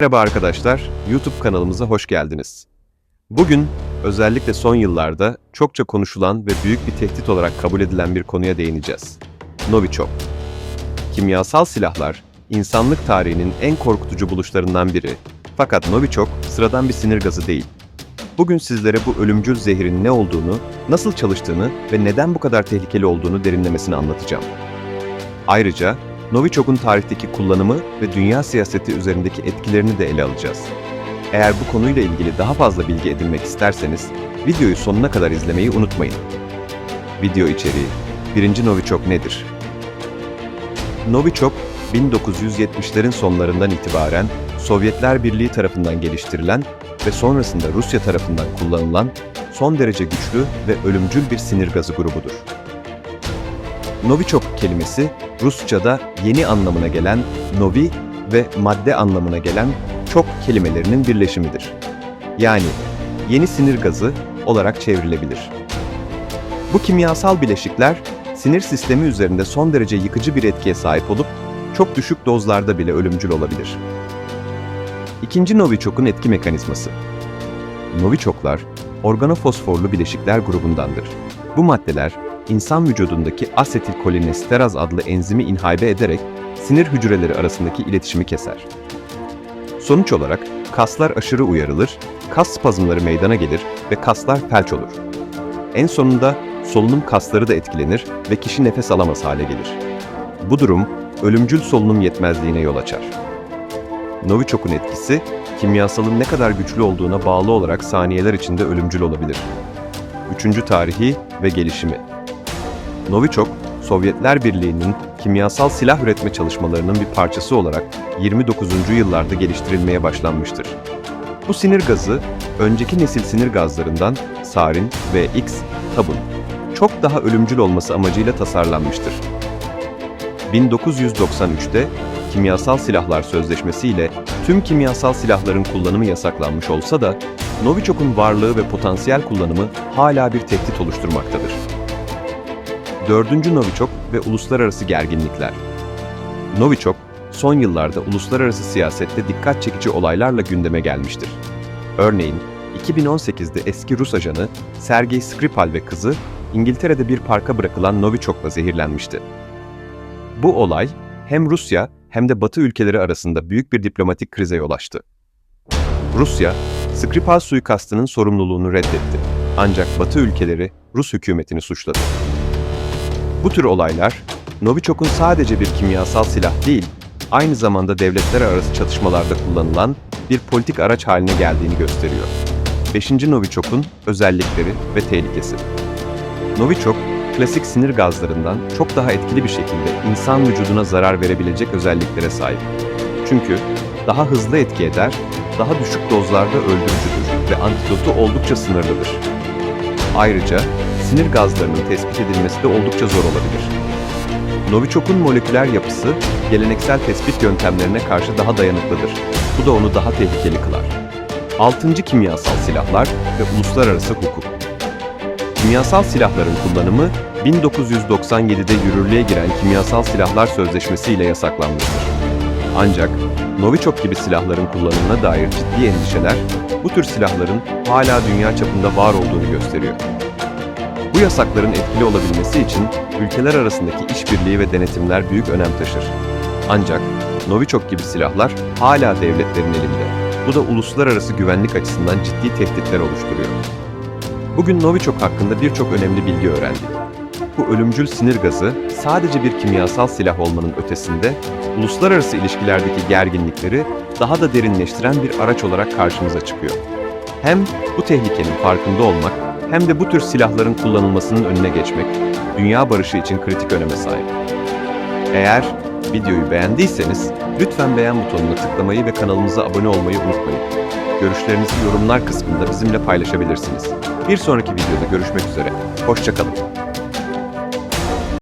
Merhaba arkadaşlar, YouTube kanalımıza hoş geldiniz. Bugün özellikle son yıllarda çokça konuşulan ve büyük bir tehdit olarak kabul edilen bir konuya değineceğiz. Novichok. Kimyasal silahlar, insanlık tarihinin en korkutucu buluşlarından biri. Fakat Novichok sıradan bir sinir gazı değil. Bugün sizlere bu ölümcül zehrin ne olduğunu, nasıl çalıştığını ve neden bu kadar tehlikeli olduğunu derinlemesine anlatacağım. Ayrıca Novichok'un tarihteki kullanımı ve dünya siyaseti üzerindeki etkilerini de ele alacağız. Eğer bu konuyla ilgili daha fazla bilgi edinmek isterseniz videoyu sonuna kadar izlemeyi unutmayın. Video içeriği 1. Novichok nedir? Novichok, 1970'lerin sonlarından itibaren Sovyetler Birliği tarafından geliştirilen ve sonrasında Rusya tarafından kullanılan son derece güçlü ve ölümcül bir sinir gazı grubudur. Novichok kelimesi Rusça'da yeni anlamına gelen novi ve madde anlamına gelen çok kelimelerinin birleşimidir. Yani yeni sinir gazı olarak çevrilebilir. Bu kimyasal bileşikler sinir sistemi üzerinde son derece yıkıcı bir etkiye sahip olup çok düşük dozlarda bile ölümcül olabilir. İkinci Novichok'un etki mekanizması. Novichoklar organofosforlu bileşikler grubundandır. Bu maddeler insan vücudundaki asetilkolinesteraz adlı enzimi inhibe ederek sinir hücreleri arasındaki iletişimi keser. Sonuç olarak kaslar aşırı uyarılır, kas spazmları meydana gelir ve kaslar felç olur. En sonunda solunum kasları da etkilenir ve kişi nefes alamaz hale gelir. Bu durum ölümcül solunum yetmezliğine yol açar. Novichok'un etkisi, kimyasalın ne kadar güçlü olduğuna bağlı olarak saniyeler içinde ölümcül olabilir. Üçüncü tarihi ve gelişimi Novichok, Sovyetler Birliği'nin kimyasal silah üretme çalışmalarının bir parçası olarak 29. yıllarda geliştirilmeye başlanmıştır. Bu sinir gazı, önceki nesil sinir gazlarından sarin ve X, tabun, çok daha ölümcül olması amacıyla tasarlanmıştır. 1993'te Kimyasal Silahlar Sözleşmesi ile tüm kimyasal silahların kullanımı yasaklanmış olsa da Novichok'un varlığı ve potansiyel kullanımı hala bir tehdit oluşturmaktadır. 4. Novichok ve uluslararası gerginlikler. Novichok, son yıllarda uluslararası siyasette dikkat çekici olaylarla gündeme gelmiştir. Örneğin, 2018'de eski Rus ajanı Sergey Skripal ve kızı İngiltere'de bir parka bırakılan Novichok'la zehirlenmişti. Bu olay hem Rusya hem de Batı ülkeleri arasında büyük bir diplomatik krize yol açtı. Rusya, Skripal suikastının sorumluluğunu reddetti. Ancak Batı ülkeleri Rus hükümetini suçladı. Bu tür olaylar, Novichok'un sadece bir kimyasal silah değil, aynı zamanda devletler arası çatışmalarda kullanılan bir politik araç haline geldiğini gösteriyor. 5. Novichok'un özellikleri ve tehlikesi. Novichok, klasik sinir gazlarından çok daha etkili bir şekilde insan vücuduna zarar verebilecek özelliklere sahip. Çünkü daha hızlı etki eder, daha düşük dozlarda öldürücüdür ve antidotu oldukça sınırlıdır. Ayrıca sinir gazlarının tespit edilmesi de oldukça zor olabilir. Novichok'un moleküler yapısı geleneksel tespit yöntemlerine karşı daha dayanıklıdır. Bu da onu daha tehlikeli kılar. 6. Kimyasal silahlar ve uluslararası hukuk. Kimyasal silahların kullanımı 1997'de yürürlüğe giren Kimyasal Silahlar Sözleşmesi ile yasaklanmıştır. Ancak Novichok gibi silahların kullanımına dair ciddi endişeler bu tür silahların hala dünya çapında var olduğunu gösteriyor. Bu yasakların etkili olabilmesi için ülkeler arasındaki işbirliği ve denetimler büyük önem taşır. Ancak Novichok gibi silahlar hala devletlerin elinde. Bu da uluslararası güvenlik açısından ciddi tehditler oluşturuyor. Bugün Novichok hakkında birçok önemli bilgi öğrendik. Bu ölümcül sinir gazı sadece bir kimyasal silah olmanın ötesinde, uluslararası ilişkilerdeki gerginlikleri daha da derinleştiren bir araç olarak karşımıza çıkıyor. Hem bu tehlikenin farkında olmak hem de bu tür silahların kullanılmasının önüne geçmek, dünya barışı için kritik öneme sahip. Eğer videoyu beğendiyseniz lütfen beğen butonuna tıklamayı ve kanalımıza abone olmayı unutmayın. Görüşlerinizi yorumlar kısmında bizimle paylaşabilirsiniz. Bir sonraki videoda görüşmek üzere. Hoşçakalın.